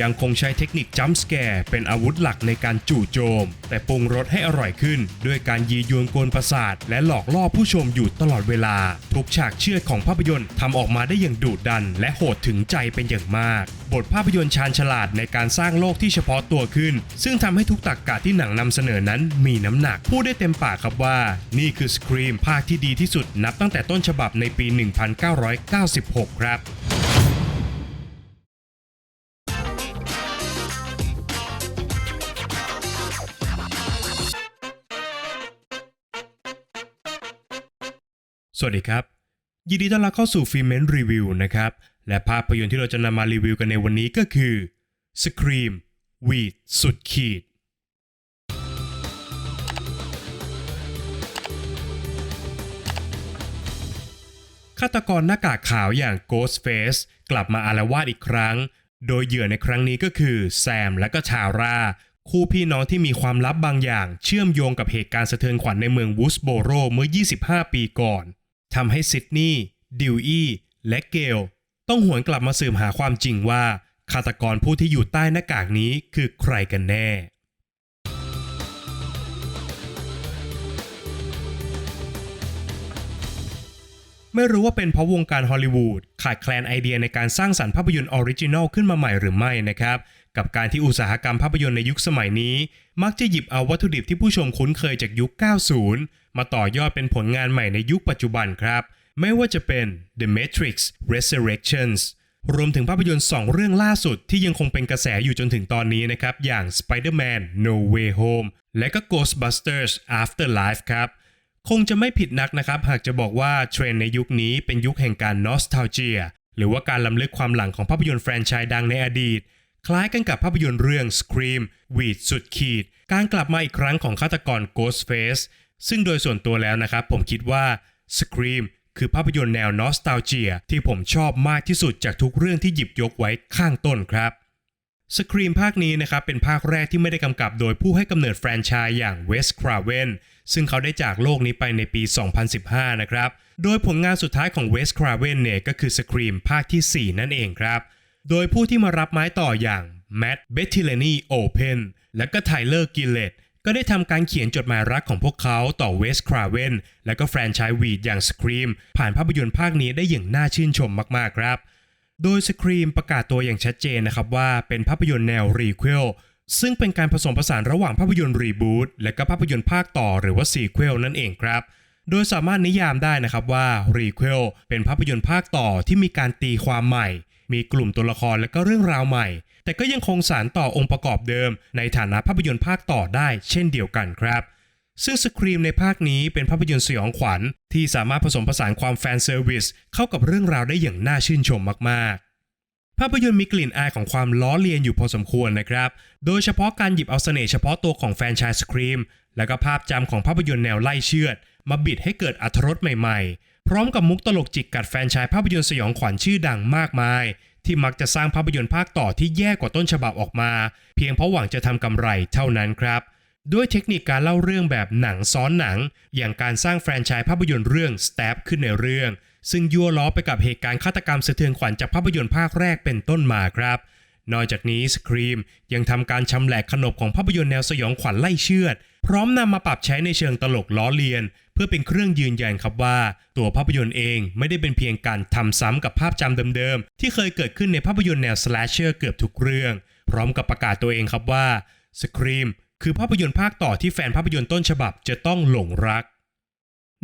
ยังคงใช้เทคนิคจัมป์สแกร์เป็นอาวุธหลักในการจู่โจม แต่ปรุงรสให้อร่อยขึ้น ด้วยการยียวนกวนประสาท และหลอกล่อผู้ชมอยู่ตลอดเวลา ทุกฉากเชื่อดของภาพยนตร์ทำออกมาได้อย่างดุดัน และโหดถึงใจเป็นอย่างมาก บทภาพยนตร์ชาญฉลาดในการสร้างโลกที่เฉพาะตัวขึ้น ซึ่งทำให้ทุกตรรกกะที่หนังนำเสนอนั้นมีน้ำหนักพูดได้เต็มปากครับว่า นี่คือสครีมภาคที่ดีที่สุดนับตั้งแต่ต้นฉบับในปี 1996 ครับ สวัสดีครับ ยินดีต้อนรับเข้าสู่ฟิเมนรีวิวนะครับ และภาพยนตร์ที่เราจะนำมารีวิวกันในวันนี้ก็คือ Scream วีดสุดขีด ฆาตกรหน้ากากขาวอย่าง Ghostface กลับมาอารวาสอีกครั้ง โดยเหยื่อในครั้งนี้ก็คือแซมและก็ชาร่าคู่พี่น้องที่มีความลับบางอย่าง เชื่อมโยงกับเหตุการณ์สะเทือนขวัญในเมืองวูสโบโรเมื่อ 25 ปีก่อน ทำให้ซิดนีย์ดิวอี้และเกล ต้องหวนกลับมาสืบหาความจริงว่าฆาตกรผู้ที่อยู่ใต้หน้ากากนี้คือใครกันแน่ ไม่รู้ว่าเป็นเพราะวงการฮอลลีวูดขาดแคลนไอเดียในการสร้างสรรค์ภาพยนตร์ออริจินอลขึ้นมาใหม่หรือไม่นะครับ กับการที่อุตสาหกรรมภาพยนตร์ในยุคสมัยนี้ มักจะหยิบเอาวัตถุดิบที่ผู้ชมคุ้นเคยจากยุค 90 มาต่อยอดเป็นผลงานใหม่ในยุคปัจจุบันครับ ไม่ว่าจะเป็น The Matrix Resurrections รวมถึงภาพยนตร์ 2 เรื่องล่าสุดที่ยังคงเป็นกระแสอยู่จนถึงตอนนี้นะครับ อย่าง Spider-Man No Way Home และก็ Ghostbusters Afterlife ครับ คงจะไม่ผิดนักนะครับ หากจะบอกว่าเทรนด์ในยุคนี้เป็นยุคแห่งการนอส t า l เจียหรือว่าการล้ำลึกความหลังของภาพยนตร์แฟรนไชส์ดังในอดีต คล้ายกันกับภาพยนตร์เรื่อง Scream วีดสุดขีด การกลับมาอีกครั้งของฆาตกร Ghostface ซึ่งโดยส่วนตัวแล้วนะครับผมคิดว่า Scream คือภาพยนตร์แนวนอส t าเจียที่ผมชอบมากที่สุดจากทุกเรื่องที่หยิบยกไว้ข้างต้นครับสครีมภาคนี้นะครับเป็นภาคแรกที่ไม่ได้กำกับโดยผู้ให้กำเนิดแฟรนไชส์อย่างเวสคราเวนซึ่งเขาได้จากโลกนี้ไปในปี 2015 นะครับ โดยผลงานสุดท้ายของเวสคราเวนเนี่ยก็คือสครีมภาคที่ 4 นั่นเองครับ โดยผู้ที่มารับไม้ต่ออย่างแม t เบตติเลนีโอเพนและก็ไทเลอร์กิเลต ก็ได้ทำการเขียนจดหมายรักของพวกเขาต่อเวสคราเวนและก็แฟรนไชส์วีดอย่างสครีมผ่านภาพยนตร์ภาคนี้ได้อย่างน่าชื่นชมมากๆครับ โดยสครีมประกาศตัวอย่างชัดเจนนะครับว่าเป็นภาพยนตร์แนวรีเควลซึ่งเป็นการผสมผสานระหว่างภาพยนตร์รีบูตและก็ภาพยนตร์ภาคต่อหรือว่าซีเควลนั่นเองครับโดยสามารถนิยามได้นะครับว่ารีเควลเป็นภาพยนตร์ภาคต่อที่มีการตีความใหม่ มีกลุ่มตัวละครและก็เรื่องราวใหม่ แต่ก็ยังคงสานต่อองค์ประกอบเดิม ในฐานะภาพยนตร์ภาคต่อได้เช่นเดียวกันครับซึ่งสครีมในภาคนี้เป็นภาพยนตร์สยองขวัญ ที่สามารถผสมผสานความแฟนเซอร์วิสเข้ากับเรื่องราวได้อย่างน่าชื่นชมมากๆ ภาพยนตร์มีกลิ่นอายของความล้อเลียนอยู่พอสมควรนะครับ โดยเฉพาะการหยิบเอาเสน่ห์เฉพาะตัวของแฟนชส์สครีม และก็ภาพจำของภาพยนตร์แนวไล่เชือด มาบิดให้เกิดอรรถรสใหม่ๆ พร้อมกับมุกตลกจิกกัดแฟนชส์ภาพยนตร์สยองขวัญชื่อดังมากมาย ที่มักจะสร้างภาพยนตร์ภาคต่อที่แย่กว่าต้นฉบับออกมา เพียงเพราะหวังจะทำกำไรเท่านั้นครับด้วยเทคนิคการเล่าเรื่องแบบหนังซ้อนหนัง อย่างการสร้างแฟรนไชส์ภาพยนตร์เรื่อง Stab ขึ้นในเรื่อง ซึ่งยั่วล้อไปกับเหตุการณ์ฆาตกรรมสะเทือนขวัญจากภาพยนตร์ภาคแรกเป็นต้นมาครับ นอกจากนี้สครีมยังทำการชำแหละขนบของภาพยนตร์แนวสยองขวัญไล่เชือด พร้อมนำมาปรับใช้ในเชิงตลกล้อเลียน เพื่อเป็นเครื่องยืนยันครับว่า ตัวภาพยนตร์เองไม่ได้เป็นเพียงการทำซ้ำกับภาพจำเดิมๆ ที่เคยเกิดขึ้นในภาพยนตร์แนวสแลชเชอร์เกือบทุกเรื่อง พร้อมกับประกาศตัวเองครับว่าสครีมคือภาพยนตร์ภาคต่อที่แฟนภาพยนตร์ต้นฉบับจะต้องหลงรัก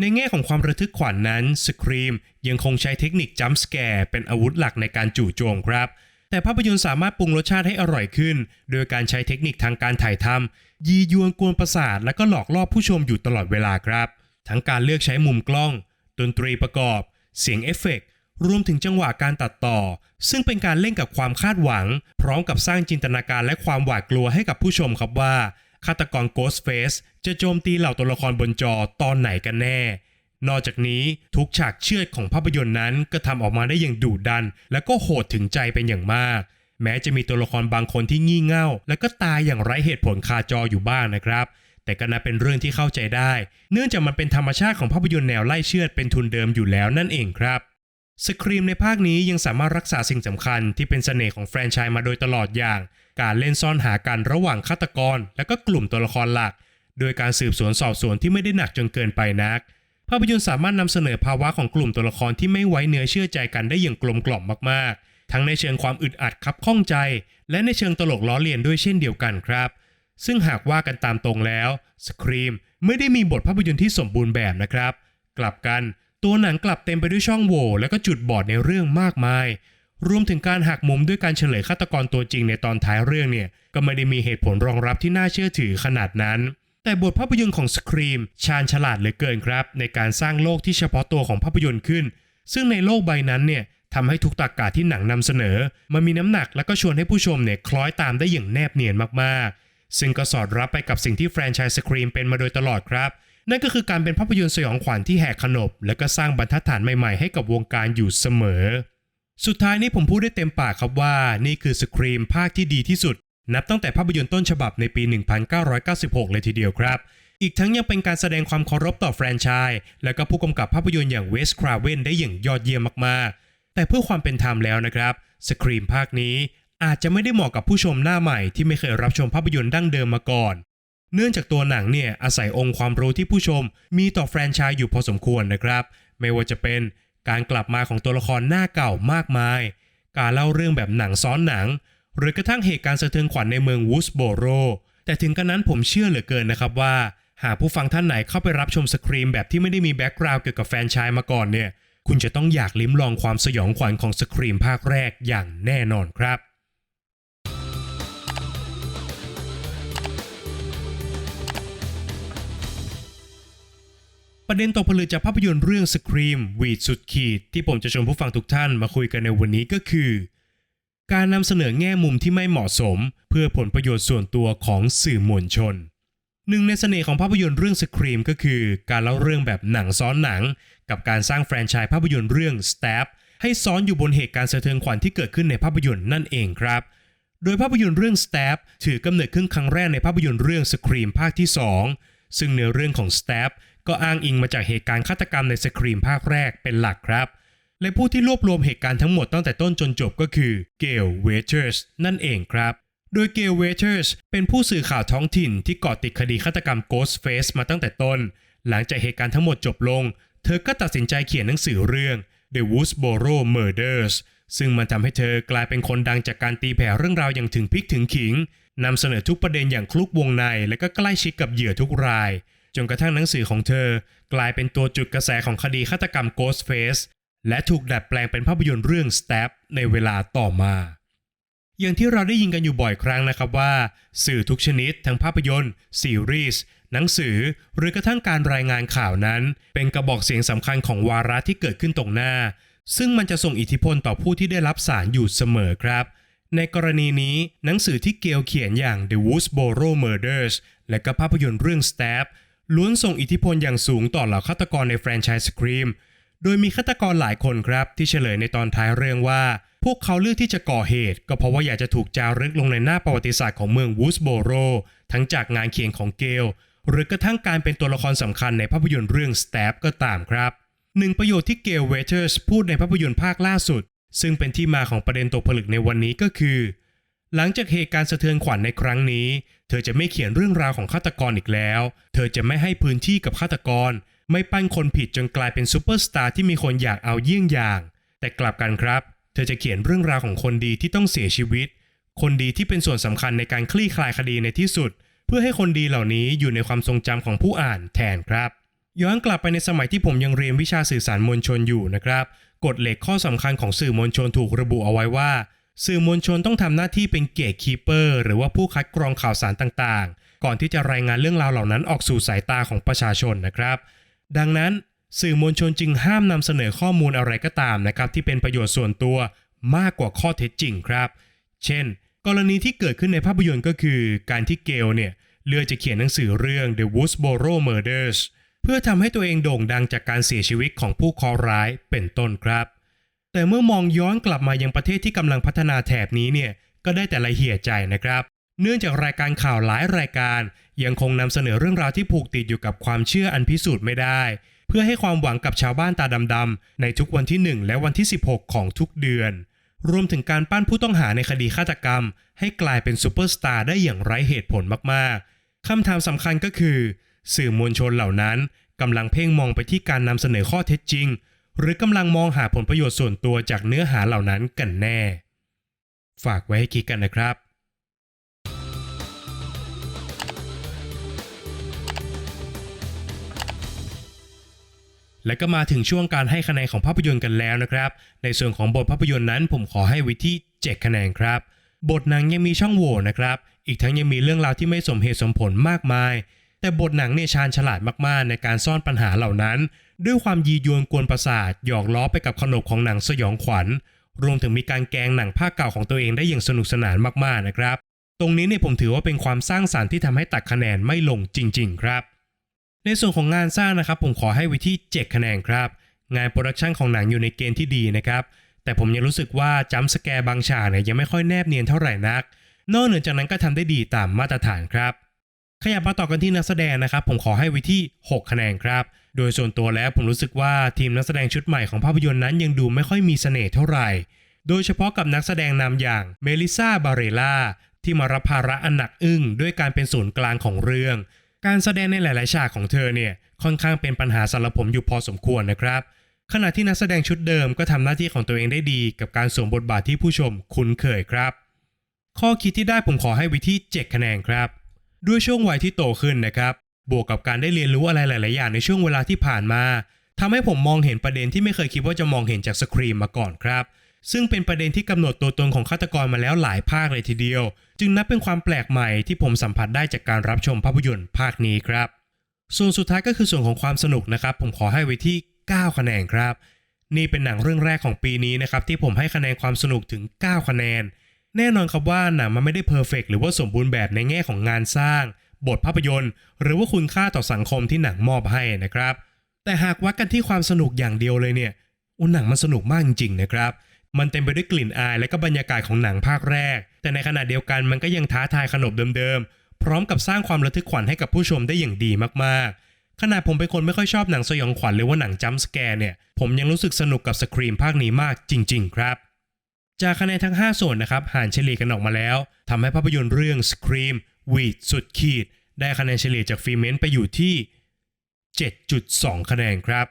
ในแง่ของความระทึกขวัญนนั้นสครีมยังคงใช้เทคนิคจัมป์สแกร์เป็นอาวุธหลักในการจู่โจมครับแต่ภาพยนตร์สามารถปรุงรสชาติให้อร่อยขึ้น โดยการใช้เทคนิคทางการถ่ายทำยียวนกวนประสาทและก็หลอกล่อผู้ชมอยู่ตลอดเวลาครับ ทั้งการเลือกใช้มุมกล้อง ดนตรีประกอบ เสียงเอฟเฟกต์รวมถึงจังหวะการตัดต่อ ซึ่งเป็นการเล่นกับความคาดหวัง พร้อมกับสร้างจินตนาการและความหวาดกลัวให้กับผู้ชมครับว่าฆาตกร Ghostface จะโจมตีเหล่าตัวละครบนจอตอนไหนกันแน่ นอกจากนี้ทุกฉากเชือดของภาพยนตร์นั้นก็ทำออกมาได้อย่างดุดัน และก็โหดถึงใจเป็นอย่างมาก แม้จะมีตัวละครบางคนที่งี่เง่า และก็ตายอย่างไร้เหตุผลคาจออยู่บ้างนะครับ แต่ก็นับเป็นเรื่องที่เข้าใจได้ เนื่องจากมันเป็นธรรมชาติของภาพยนตร์แนวไล่เชือดเป็นทุนเดิมอยู่แล้วนั่นเองครับสครีมในภาคนี้ยังสามารถรักษาสิ่งสำคัญที่เป็นเสน่ห์ของแฟรนไชส์มาโดยตลอดอย่าง การเล่นซ่อนหากันระหว่างฆาตกร และก็กลุ่มตัวละครหลัก โดยการสืบสวนสอบสวนที่ไม่ได้หนักจนเกินไปนัก ภาพยนตร์สามารถนำเสนอภาวะของกลุ่มตัวละครที่ไม่ไว้เนื้อเชื่อใจกันได้อย่างกลมกล่อมมากๆ ทั้งในเชิงความอึดอัดคับข้องใจ และในเชิงตลกล้อเลียนด้วยเช่นเดียวกันครับ ซึ่งหากว่ากันตามตรงแล้วสครีมไม่ได้มีบทภาพยนตร์ที่สมบูรณ์แบบนะครับ กลับกันตัวหนังกลับเต็มไปด้วยช่องโหว่และก็จุดบอดในเรื่องมากมาย รวมถึงการหักมุมด้วยการเฉลยฆาตกรตัวจริงในตอนท้ายเรื่องเนี่ย ก็ไม่ได้มีเหตุผลรองรับที่น่าเชื่อถือขนาดนั้น แต่บทภาพยนตร์ของสครีมชาญฉลาดเหลือเกินครับ ในการสร้างโลกที่เฉพาะตัวของภาพยนตร์ขึ้น ซึ่งในโลกใบนั้นเนี่ยทำให้ทุกตรกาที่หนังนำเสนอ มันมีน้ำหนักและก็ชวนให้ผู้ชมเนี่ยคล้อยตามได้อย่างแนบเนียนมากๆ ซึ่งก็สอดรับไปกับสิ่งที่แฟรนไชส์สครีมเป็นมาโดยตลอดครับ นั่นก็คือการเป็นภาพยนตร์สยองขวัญที่แหกขนบ และก็สร้างบรรทัดฐานใหม่ๆ ให้กับวงการอยู่เสมอ สุดท้ายนี้ผมพูดได้เต็มปากครับว่า นี่คือสครีมภาคที่ดีที่สุด นับตั้งแต่ภาพยนตร์ต้นฉบับในปี 1996 เลยทีเดียวครับอีกทั้งยังเป็นการแสดงความเคารพต่อแฟรนไชส์และก็ผู้กำกับภาพยนตร์อย่างเวสคราเวนได้อย่างยอดเยี่ยมมากๆ แต่เพื่อความเป็นธรรมแล้วนะครับ สครีมภาคนี้ อาจจะไม่ได้เหมาะกับผู้ชมหน้าใหม่ที่ไม่เคยรับชมภาพยนตร์ดั้งเดิมมาก่อน เนื่องจากตัวหนังเนี่ยอาศัยองค์ความรู้ที่ผู้ชม มีต่อแฟรนไชส์อยู่พอสมควรนะครับ ไม่ว่าจะเป็นการกลับมาของตัวละครหน้าเก่ามากมาย การเล่าเรื่องแบบหนังซ้อนหนัง หรือกระทั่งเหตุการณ์สะเทือนขวัญในเมืองวูสโบโร แต่ถึงกระนั้นผมเชื่อเหลือเกินนะครับว่า หากผู้ฟังท่านไหนเข้าไปรับชมสครีมแบบที่ไม่ได้มีแบ็กกราวด์เกี่ยวกับแฟรนไชส์มาก่อนเนี่ย คุณจะต้องอยากลิ้มลองความสยองขวัญของสครีมภาคแรกอย่างแน่นอนครับ ประเด็นตกผลึกจากภาพยนตร์เรื่อง Scream วีดสุดขีด ที่ผมจะชวนผู้ฟังทุกท่านมาคุยกันในวันนี้ก็คือ การนำเสนอแง่มุมที่ไม่เหมาะสม เพื่อผลประโยชน์ส่วนตัวของสื่อมวลชนหนึ่งในเสน่ห์ของภาพยนตร์เรื่อง Scream ก็คือ การเล่าเรื่องแบบหนังซ้อนหนัง กับการสร้างแฟรนไชส์ภาพยนตร์เรื่อง Stab ให้ซ้อนอยู่บนเหตุการณ์สะเทือนขวัญที่เกิดขึ้นในภาพยนตร์นั่นเองครับ โดยภาพยนตร์เรื่อง Stab ถือกำเนิดขึ้นครั้งแรกในภาพยนตร์เรื่อง Scream ภาคที่ 2 ซึ่งเนื้อเรื่องของ Stab ก็อ้างอิงมาจากเหตุการณ์ฆาตกรรมใน Scream ภาคแรกเป็นหลักครับ และผู้ที่รวบรวมเหตุการณ์ทั้งหมดตั้งแต่ต้นจนจบก็คือเกลเวเทอร์สนั่นเองครับ โดยเกลเวเทอร์สเป็นผู้สื่อข่าวท้องถิ่นที่เกาะติดคดีฆาตกรรม Ghostface มาตั้งแต่ต้น หลังจากเหตุการณ์ทั้งหมดจบลง เธอก็ตัดสินใจเขียนหนังสือเรื่อง The Woodsboro Murders ซึ่งมันทำให้เธอกลายเป็นคนดังจากการตีแผ่เรื่องราวอย่างถึงพริกถึงขิงนำเสนอทุกประเด็นอย่างคลุกวงในและก็ใกล้ชิดกับเหยื่อทุกราย จนกระทั่งหนังสือของเธอ กลายเป็นตัวจุดกระแสของคดีฆาตกรรม Ghostface และถูกดัดแปลงเป็นภาพยนตร์เรื่อง Stab ในเวลาต่อมา อย่างที่เราได้ยินกันอยู่บ่อยครั้งนะครับว่า สื่อทุกชนิดทั้งภาพยนตร์ ซีรีส์ หนังสือ หรือกระทั่งการรายงานข่าวนั้น เป็นกระบอกเสียงสำคัญของวาระที่เกิดขึ้นตรงหน้า ซึ่งมันจะส่งอิทธิพลต่อผู้ที่ได้รับสารอยู่เสมอครับในกรณีนี้หนังสือที่เกลเขียนอย่าง The Woodsboro Murders และก็ภาพยนตร์เรื่อง Stab ล้วนส่งอิทธิพลอย่างสูงต่อเหล่าฆาตกรในแฟรนไชส์ Scream โดยมีฆาตกรหลายคนครับ ที่เฉลยในตอนท้ายเรื่องว่า พวกเขาเลือกที่จะก่อเหตุ ก็เพราะว่าอยากจะถูกจารึกลงในหน้าประวัติศาสตร์ของเมืองวูสโบโร ทั้งจากงานเขียนของเกล หรือกระทั่งการเป็นตัวละครสำคัญในภาพยนตร์เรื่อง Stab ก็ตามครับหนึ่งประโยชน์ที่เกลเวเทอร์สพูดในภาพยนตร์ภาคล่าสุด ซึ่งเป็นที่มาของประเด็นตกผลึกในวันนี้ก็คือ หลังจากเหตุการณ์สะเทือนขวัญในครั้งนี้ เธอจะไม่เขียนเรื่องราวของฆาตกรอีกแล้ว เธอจะไม่ให้พื้นที่กับฆาตกร ไม่ปั้นคนผิดจนกลายเป็นซูเปอร์สตาร์ที่มีคนอยากเอาเยี่ยงอย่าง แต่กลับกันครับ เธอจะเขียนเรื่องราวของคนดีที่ต้องเสียชีวิต คนดีที่เป็นส่วนสำคัญในการคลี่คลายคดีในที่สุด เพื่อให้คนดีเหล่านี้อยู่ในความทรงจำของผู้อ่านแทนครับ ย้อนกลับไปในสมัยที่ผมยังเรียนวิชาสื่อสารมวลชนอยู่นะครับกฎเหล็กข้อสำคัญของสื่อมวลชนถูกระบุเอาไว้ว่า สื่อมวลชนต้องทำหน้าที่เป็นเกตคีเปอร์หรือว่าผู้คัดกรองข่าวสารต่างๆ ก่อนที่จะรายงานเรื่องราวเหล่านั้นออกสู่สายตาของประชาชนนะครับ ดังนั้นสื่อมวลชนจึงห้ามนำเสนอข้อมูลอะไรก็ตามนะครับที่เป็นประโยชน์ส่วนตัวมากกว่าข้อเท็จจริงครับ เช่น กรณีที่เกิดขึ้นในภาพยนตร์ก็คือ การที่เกลเนี่ยเลือกจะเขียนหนังสือเรื่อง The Woodsboro Murders เพื่อทำให้ตัวเองโด่งดังจากการเสียชีวิตของผู้เคราะห์ร้ายเป็นต้นครับ แต่เมื่อมองย้อนกลับมายังประเทศที่กำลังพัฒนาแถบนี้เนี่ยก็ได้แต่ละเหี่ยใจนะครับ เนื่องจากรายการข่าวหลายรายการ ยังคงนำเสนอเรื่องราวที่ผูกติดอยู่กับความเชื่ออันพิสูจน์ไม่ได้ เพื่อให้ความหวังกับชาวบ้านตาดำๆในทุกวันที่ 1 และวันที่ 16 ของทุกเดือน รวมถึงการปั้นผู้ต้องหาในคดีฆาตกรรม ให้กลายเป็นซูเปอร์สตาร์ได้อย่างไร้เหตุผลมากๆคำถามสำคัญก็คือ สื่อมวลชนเหล่านั้นกำลังเพ่งมองไปที่การนำเสนอข้อเท็จจริง หรือกำลังมองหาผลประโยชน์ส่วนตัวจากเนื้อหาเหล่านั้นกันแน่ ฝากไว้ให้คิดกันนะครับและก็มาถึงช่วงการให้คะแนนของภาพยนตร์กันแล้วนะครับ ในส่วนของบทภาพยนตร์นั้น ผมขอให้ไวิที่ 7 คะแนนครับ บทหนังยังมีช่องโหว่นะครับ อีกทั้งยังมีเรื่องราวที่ไม่สมเหตุสมผลมากมาย แต่บทหนังเนี่ยชาญฉลาดมากๆ ในการซ่อนปัญหาเหล่านั้น ด้วยความยียวนกวนประสาท หยอกล้อไปกับขนบของหนังสยองขวัญ รวมถึงมีการแกงหนังภาคเก่าของตัวเองได้อย่างสนุกสนานมากๆนะครับ ตรงนี้เนี่ยผมถือว่าเป็นความสร้างสารรค์ที่ทำให้ตัดคะแนนไม่ลงจริง ๆ ครับ ในส่วนของงานสร้างนะครับผมขอให้ไว้ที่7คะแนนครับ งานโปรดักชันของหนังอยู่ในเกณฑ์ที่ดีนะครับแต่ผมยังรู้สึกว่าจัมสแกร์บางฉากเนี่ยยังไม่ค่อยแนบเนียนเท่าไหร่นัก นอกเหนือจากนั้นก็ทำได้ดีตามมาตรฐานครับ ขยับมาต่อกันที่นักแสดงนะครับ ผมขอให้ไว้ที่ 6 คะแนนครับ โดยส่วนตัวแล้วผมรู้สึกว่าทีมนักแสดงชุดใหม่ของภาพยนตร์นั้นยังดูไม่ค่อยมีเสน่ห์เท่าไหร่ โดยเฉพาะกับนักแสดงนำอย่างเมลิซาบาเรล่าที่มารับภาระอันหนักอึ้งด้วยการเป็นศูนย์กลางของเรื่อง การแสดงในหลายๆฉากของเธอเนี่ยค่อนข้างเป็นปัญหาสำหรับผมอยู่พอสมควรนะครับขณะที่นักแสดงชุดเดิมก็ทำหน้าที่ของตัวเองได้ดีกับการสวมบทบาทที่ผู้ชมคุ้นเคยครับ ข้อคิดที่ได้ผมขอให้ไวิที่7คะแนนครับ ด้วยช่วงวัยที่โตขึ้นนะครับ บวกกับการได้เรียนรู้อะไรหลาย ๆ อย่างในช่วงเวลาที่ผ่านมาทำให้ผมมองเห็นประเด็นที่ไม่เคยคิดว่าจะมองเห็นจากสครีมมาก่อนครับ ซึ่งเป็นประเด็นที่กำหนดตัวตนของฆาตกรมาแล้วหลายภาคเลยทีเดียว จึงนับเป็นความแปลกใหม่ที่ผมสัมผัสได้จากการรับชมภาพยนตร์ภาคนี้ครับ ส่วนสุดท้ายก็คือส่วนของความสนุกนะครับ ผมขอให้ไว้ที่ 9 คะแนนครับ นี่เป็นหนังเรื่องแรกของปีนี้นะครับที่ผมให้คะแนนความสนุกถึง 9 คะแนน แน่นอนครับว่าหนังมันไม่ได้เพอร์เฟกหรือว่าสมบูรณ์แบบในแง่ของงานสร้าง บทภาพยนตร์ หรือว่าคุณค่าต่อสังคมที่หนังมอบให้นะครับ แต่หากวัดกันที่ความสนุกอย่างเดียวเลยเนี่ยอุหนังมันสนุกมากจริงๆนะครับ มันเต็มไปด้วยกลิ่นอายและก็บรรยากาศของหนังภาคแรก แต่ในขณะเดียวกันมันก็ยังท้าทายขนบเดิมๆ พร้อมกับสร้างความระทึกขวัญให้กับผู้ชมได้อย่างดีมากๆขนาดผมเป็นคนไม่ค่อยชอบหนังสยองขวัญหรือว่าหนังจัมป์สแกร์เนี่ย ผมยังรู้สึกสนุกกับสครีมภาคนี้มากจริง ๆ ครับ จากคะแนนทั้ง 5 ส่วนนะครับหารเฉลี่ยกันออกมาแล้วทำให้ภาพยนตร์เรื่อง Scream วีดสุดขีด ได้คะแนนเฉลี่ยจากฟีเมนไปอยู่ที่ 7.2 คะแนนครับ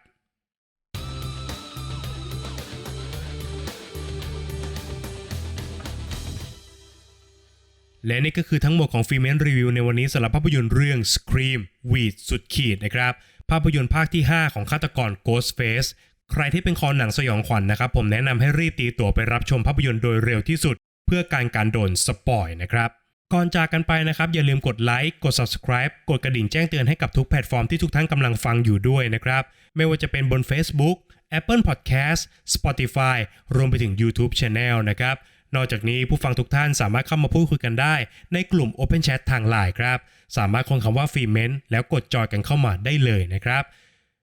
และนี่ก็คือทั้งหมดของฟีเมนรีวิวในวันนี้สำหรับภาพยนตร์เรื่อง Scream วีดสุดขีดนะครับ ภาพยนตร์ภาคที่ 5 ของฆาตกร Ghostface ใครที่เป็นคอหนังสยองขวัญนนะครับ ผมแนะนำให้รีบตีตั๋วไปรับชมภาพยนตร์โดยเร็วที่สุด เพื่อการการโดนสปอยนะครับก่อนจากกันไปนะครับ อย่าลืมกดไลค์กด subscribe กดกระดิ่งแจ้งเตือนให้กับทุกแพลตฟอร์มที่ทุกท่านกำลังฟังอยู่ด้วยนะครับ ไม่ว่าจะเป็นบน Facebook Apple Podcast Spotify รวมไปถึง YouTube Channel นะครับ นอกจากนี้ผู้ฟังทุกท่านสามารถเข้ามาพูดคุยกันได้ ในกลุ่ม Open Chat ทางไลน์ครับ สามารถค้นคำว่าฟีเมนแล้วกดจอยกันเข้ามาได้เลยนะครับ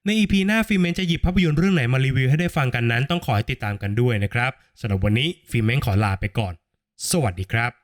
ใน EP หน้าฟิเมนจะหยิบภาพยนตร์เรื่องไหนมารีวิวให้ได้ฟังกันนั้นต้องขอให้ติดตามกันด้วยนะครับสำหรับวันนี้ฟิเมนขอลาไปก่อน สวัสดีครับ